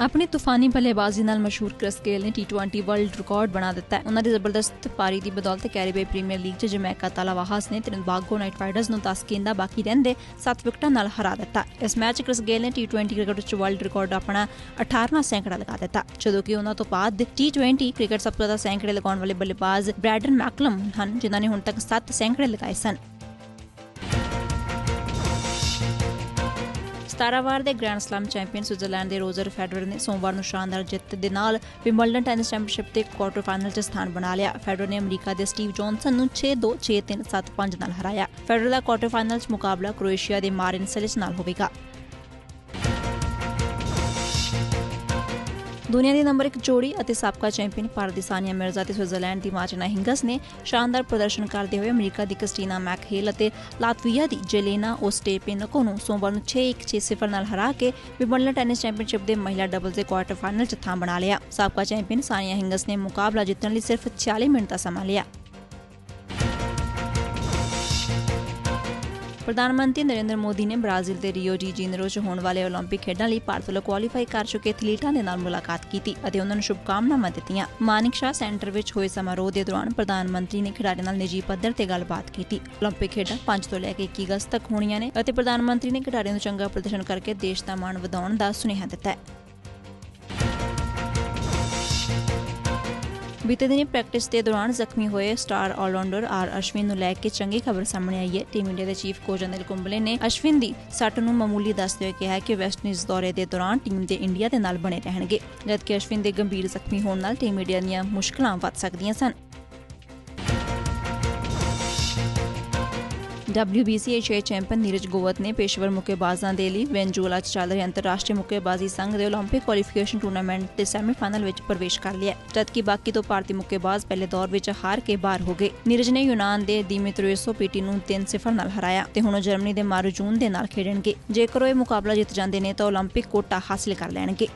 ਆਪਣੀ ਤੂਫਾਨੀ ਬੱਲੇਬਾਜ਼ੀ ਨਾਲ ਮਸ਼ਹੂਰ ਕ੍ਰਿਸ ਗੇਲ ਨੇ T20 ਵਰਲਡ ਰਿਕਾਰਡ ਬਣਾ ਦਿੱਤਾ ਹੈ। ਉਹਨਾਂ ਦੀ ਜ਼ਬਰਦਸਤ ਪਾਰੀ ਦੀ ਬਦੌਲਤ ਕੈਰੀਬੀ ਪ੍ਰੀਮੀਅਰ ਲੀਗ 'ਚ ਜਮੈਕਾ ਤਾਲਾਵਾਹਾਸ ਨੇ ਤ੍ਰਿੰਬਾਗੋ ਨਾਈਟ ਰਾਈਡਰਸ ਨੂੰ 10 ਗੇਂਦਾਂ ਬਾਕੀ ਰਹਿੰਦੇ 7 ਵਿਕਟਾਂ ਨਾਲ ਹਰਾ ਦਿੱਤਾ। ਇਸ ਮੈਚ ਕ੍ਰਿਸ ਗੇਲ ਨੇ T20 ਕ੍ਰਿਕਟ 'ਚ ਵਰਲਡ ਰਿਕਾਰਡ ਆਪਣਾ 18ਵਾਂ ਸੈਂਕੜਾ ਲਗਾ ਦਿੱਤਾ। ਜਦੋਂ ਕਿ ਉਹਨਾਂ ਤੋਂ ਬਾਅਦ T20 ਕ੍ਰਿਕਟ ਸਭ ਤੋਂ ਜ਼ਿਆਦਾ ਸੈਂਕੜੇ ਲਗਾਉਣ ਵਾਲੇ ਬੱਲੇਬਾਜ਼ ਬ੍ਰੈਡਨ ਮੈਕਲਮ ਹਨ, ਜਿਨ੍ਹਾਂ ਨੇ ਹੁਣ ਤੱਕ 7 ਸੈਂਕੜੇ ਲਗਾਏ ਸਨ। 17 ਵਾਰ ਦੇ ਗ੍ਰੈਂਡ ਸਲਮ ਚੈਂਪੀਅਨ ਸਵਿਟਜ਼ਰਲੈਂਡ ਦੇ ਰੋਜਰ ਫੈਡਰਰ ਨੇ ਸੋਮਵਾਰ ਨੂੰ ਸ਼ਾਨਦਾਰ ਜਿੱਤ ਦੇ ਨਾਲ ਵਿੰਬਲਡਨ ਟੈਨਿਸ ਚੈਂਪੀਅਨਸ਼ਿਪ ਦੇ ਕੁਆਰਟਰ ਫਾਈਨਲ 'ਚ ਸਥਾਨ ਬਣਾ ਲਿਆ। ਫੈਡਰਰ ਨੇ ਅਮਰੀਕਾ ਦੇ ਸਟੀਵ ਜੌਨਸਨ ਨੂੰ 6-2 6-3 7-5 ਨਾਲ ਹਰਾਇਆ। ਫੈਡਰਰ ਦਾ ਕੁਆਰਟਰ ਫਾਈਨਲ 'ਚ ਮੁਕਾਬਲਾ ਕ੍ਰੋਏਸ਼ੀਆ ਦੇ ਮਾਰਿਨ ਸਲਿਚ ਨਾਲ ਹੋਵੇਗਾ। ਦੁਨੀਆ ਦੀ ਨੰਬਰ 1 ਜੋੜੀ ਅਤੇ ਸਾਬਕਾ ਚੈਂਪੀਅਨ ਭਾਰਤ ਦੀ ਸਾਨੀਆ ਮਿਰਜ਼ਾ ਤੇ ਸਵਿਟਜ਼ਰਲੈਂਡ ਦੀ ਮਾਰਚਨਾ ਹਿੰਗਸ ਨੇ ਸ਼ਾਨਦਾਰ ਪ੍ਰਦਰਸ਼ਨ ਕਰਦੇ ਹੋਏ ਅਮਰੀਕਾ ਦੀ ਕ੍ਰਿਸਟੀਨਾ ਮੈਕਹੇਲ ਅਤੇ ਲਾਤਵੀਆ ਦੀ ਜੇਲੇਨਾ ਓਸਟੇਪੇਨਕੋ ਨੂੰ ਸੋਮਵਾਰ ਨੂੰ 6-1 6-0 ਨਾਲ ਹਰਾ ਕੇ ਵਿੰਬਲਡਨ ਟੈਨਿਸ ਚੈਂਪੀਅਨਸ਼ਿਪ ਦੇ ਮਹਿਲਾ ਡਬਲਜ਼ ਦੇ ਕੁਆਰਟਰ ਫਾਈਨਲ 'ਚ ਥਾਂ ਬਣਾ ਲਿਆ। ਸਾਬਕਾ ਚੈਂਪੀਅਨ ਸਾਨੀਆ ਹਿੰਗਸ ਨੇ ਮੁਕਾਬਲਾ ਜਿੱਤਣ ਲਈ ਸਿਰਫ 40 ਮਿੰਟ ਦਾ ਸਮਾਂ ਲਿਆ। ਪ੍ਰਧਾਨ ਮੰਤਰੀ ਨਰਿੰਦਰ ਮੋਦੀ ਨੇ ਬ੍ਰਾਜ਼ੀਲ ਦੇ ਰੀਓ ਡੀ ਜਨੇਰੋ 'ਚ ਹੋਣ ਵਾਲੇ 올림픽 ਖੇਡਾਂ ਲਈ ਭਾਰਤ ਵੱਲੋਂ ਕੁਆਲੀਫਾਈ ਕਰ ਚੁੱਕੇ ਐਥਲੀਟਾਂ ਦੇ ਨਾਲ ਮੁਲਾਕਾਤ ਕੀਤੀ ਅਤੇ ਉਹਨਾਂ ਨੂੰ ਸ਼ੁਭਕਾਮਨਾਵਾਂ ਦਿੱਤੀਆਂ ਮਾਨਿਕ ਸ਼ਾਹ ਸੈਂਟਰ ਵਿੱਚ ਹੋਏ ਸਮਾਰੋਹ ਦੇ ਦੌਰਾਨ ਪ੍ਰਧਾਨ ਮੰਤਰੀ ਨੇ ਖਿਡਾਰੀਆਂ ਨਾਲ ਨਿੱਜੀ ਪੱਧਰ ਤੇ ਗੱਲਬਾਤ ਕੀਤੀ 올림픽 ਖੇਡਾਂ 5 ਤੋਂ ਲੈ ਕੇ 21 ਅਗਸਤ ਤੱਕ ਹੋਣੀਆਂ ਨੇ ਅਤੇ ਪ੍ਰਧਾਨ ਮੰਤਰੀ ਨੇ ਖਿਡਾਰੀਆਂ ਨੂੰ ਚੰਗਾ ਪ੍ਰਦਰਸ਼ਨ ਕਰਕੇ ਦੇਸ਼ ਦਾ ਮਾਣ ਵਧਾਉਣ ਦਾ ਸੁਨੇਹਾ ਦਿੱਤਾ ਹੈ ਬੀਤੇ ਦਿਨੀ ਪ੍ਰੈਕਟਿਸ ਦੇ ਦੌਰਾਨ ਜ਼ਖਮੀ ਹੋਏ ਸਟਾਰ ਆਲਰਾਊਂਡਰ ਆਰ ਅਸ਼ਵਿਨ ਨੂੰ ਲੈ ਕੇ ਚੰਗੀ ਖਬਰ ਸਾਹਮਣੇ ਆਈ ਹੈ। ਟੀਮ ਇੰਡੀਆ ਦੇ ਚੀਫ ਕੋਚ ਅਨਿਲ ਕੁੰਬਲੇ ਨੇ ਅਸ਼ਵਿਨ ਦੀ ਸੱਟ ਨੂੰ ਮਾਮੂਲੀ ਦੱਸਦੇ ਹੋਏ ਕਿਹਾ ਕਿ ਵੈਸਟ ਇੰਡੀਜ਼ ਦੌਰੇ ਦੇ ਦੌਰਾਨ ਟੀਮ ਦੇ ਇੰਡੀਆ ਦੇ ਨਾਲ ਬਣੇ ਰਹਿਣਗੇ, ਜਦਕਿ ਅਸ਼ਵਿਨ ਦੇ ਗੰਭੀਰ ਜ਼ਖਮੀ ਹੋਣ ਨਾਲ ਟੀਮ ਇੰਡੀਆ ਦੀਆਂ ਮੁਸ਼ਕਲਾਂ ਵੱਧ ਸਕਦੀਆਂ ਸਨ। WBC ਏਸ਼ੀਆਈ ਚੈਂਪੀਅਨ ਨੀਰਜ ਗੋਵਤ ਨੇ ਪੇਸ਼ੇਵਰ ਮੁੱਕੇਬਾਜ਼ਾਂ ਦੇ ਲਈ ਵੈਨਜ਼ੂਏਲਾ 'ਚ ਚੱਲ ਰਹੇ ਅੰਤਰਰਾਸ਼ਟਰੀ ਮੁੱਕੇਬਾਜ਼ੀ ਸੰਘ ਦੇ 올림픽 ਕੁਆਲੀਫਿਕੇਸ਼ਨ ਟੂਰਨਾਮੈਂਟ ਦੇ ਸੈਮੀਫਾਈਨਲ ਵਿੱਚ ਪ੍ਰਵੇਸ਼ ਕਰ ਲਿਆ ਜਦਕਿ ਬਾਕੀ ਦੋ ਭਾਰਤੀ ਮੁੱਕੇਬਾਜ਼ ਪਹਿਲੇ ਦੌਰ ਵਿੱਚ ਹਾਰ ਕੇ ਬਾਹਰ ਹੋ ਗਏ ਨੀਰਜ ਨੇ ਯੂਨਾਨ ਦੇ ਦਿਮਿਤਰੀਓਸੋ ਪੀਟੀ ਨੂੰ 3-0 ਨਾਲ ਹਰਾਇਆ ਤੇ ਹੁਣ ਉਹ ਜਰਮਨੀ ਦੇ ਮਾਰੂ ਜੂਨ ਦੇ ਨਾਲ ਖੇਡਣਗੇ ਜੇਕਰ ਉਹ ਇਹ ਮੁਕਾਬਲਾ ਜਿੱਤ ਜਾਂਦੇ ਨੇ ਤਾਂ 올림픽 ਕੋਟਾ ਹਾਸਲ ਕਰ ਲੈਣਗੇ